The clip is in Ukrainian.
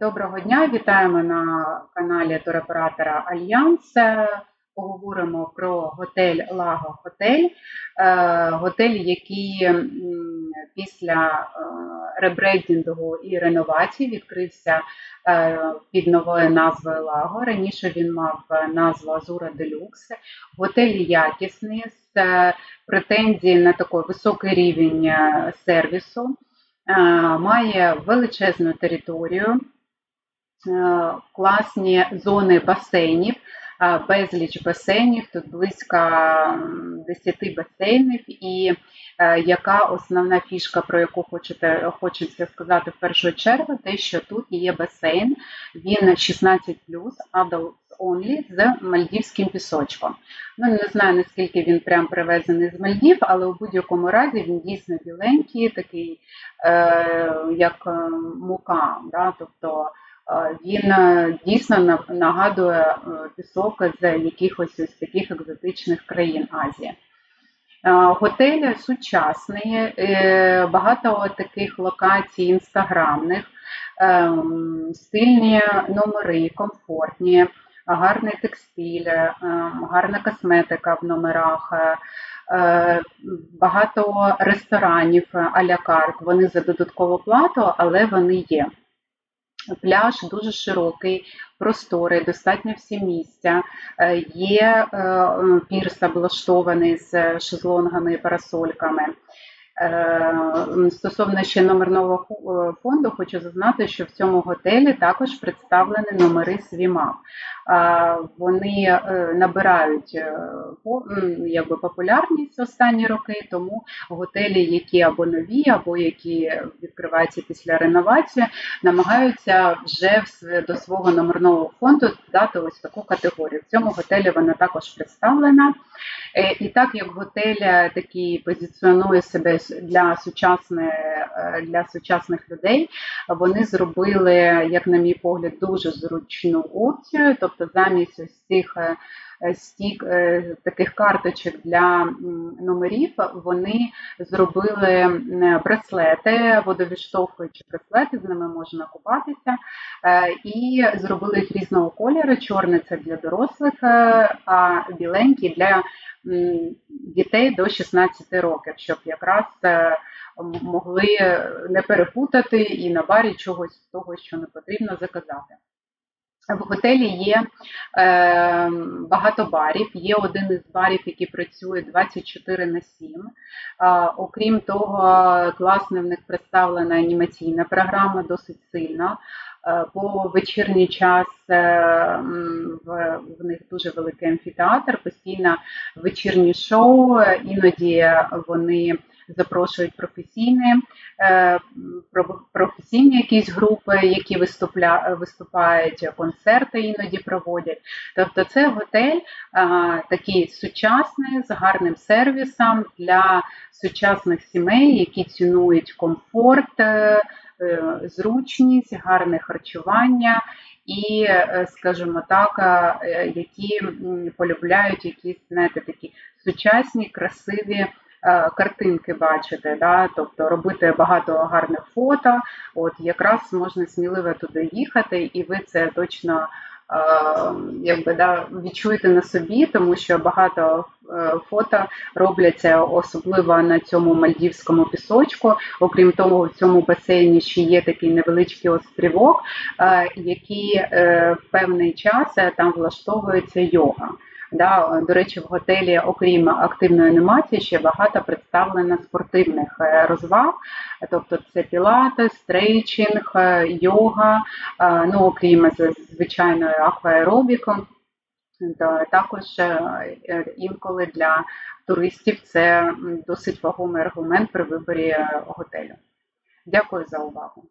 Доброго дня, вітаємо на каналі туроператора Альянс. Е, Поговоримо про готель Лаго Хотель, Е, готель, який після е, ребрендингу і реновації відкрився е, під новою назвою Лаго. Раніше він мав назву Азура Делюкс. Готель якісний з е, претензії на такий високий рівень е, сервісу, Е, має величезну територію. Е, класні зони басейнів, е, безліч басейнів, тут близько 10 басейнів. І е, яка основна фішка, про яку хочете, хочеться сказати в першу чергу, те, що тут є басейн, він 16 adults only з мальдівським пісочком. Ну, не знаю, наскільки він прям привезений з Мальдів, але у будь-якому разі він дійсно біленький, такий, е, як мука. Да? Тобто він е, дійсно нагадує е, пісок з якихось ось таких екзотичних країн Азії. Е, Готель сучасний, е, багато таких локацій інстаграмних, ем, стильні номери, комфортні, гарний текстиль, е, гарна косметика в номерах, е, е, багато ресторанів а-ля карт. Вони за додаткову плату, але вони є. Пляж дуже широкий, просторий, достатньо всі місця. Е, Є е, е, пірс облаштований з шезлонгами і парасольками. Е, Стосовно ще номерного е, фонду, хочу зазнати, що в цьому готелі також представлені номери Свімап. Вони е, набирають якби, популярність останні роки, тому готелі, які або нові, або які відкриваються після реновації, намагаються вже до свого номерного фонду дати ось таку категорію. В цьому готелі вона також представлена. Е, І так як готель е, такий позиціонує себе для сучасних, е, для сучасних людей, вони зробили, як на мій погляд, дуже зручну опцію. Тобто, замість ось цих стік е, таких карточок для номерів, вони зробили браслети, водовідштовхуючі браслети, з ними можна купатися. Е, І зробили їх різного кольору. Чорний це для дорослих, е, а біленький для дітей до 16 років, щоб якраз е, могли не перепутати і на барі чогось того, що не потрібно заказати. В готелі є е, багато барів. Є один із барів, який працює 24 на 7. А, окрім того, класно в них представлена анімаційна програма, досить сильна. Е, По вечірній час е, в, в них дуже великий амфітеатр, постійно вечірні шоу. Іноді вони запрошують професійні, е, професійні якісь групи, які виступля, виступають, концерти іноді проводять. Тобто це готель такий сучасний, з гарним сервісом для сучасних сімей, які цінують комфорт, е, е, зручність, гарне харчування. І, е, скажімо так, е, які полюбляють якісь, знаєте, такі сучасні, красиві е, картинки бачити, да? тобто робити багато гарних фото. От якраз можна сміливо туди їхати, і ви це точно е, якби, да, відчуєте на собі, тому що багато е, фото робляться особливо на цьому мальдівському пісочку. Окрім того, в цьому басейні ще є такий невеличкий острівок, е, який е, в певний час е, там влаштовується йога. Да, до речі, в готелі, окрім активної анімації, ще багато представлено спортивних е, розваг, тобто це пілатес, стрейчинг, е, йога, е, ну окрім звичайної акваеробіку. Та Також інколи для туристів це досить вагомий аргумент при виборі готелю. Дякую за увагу.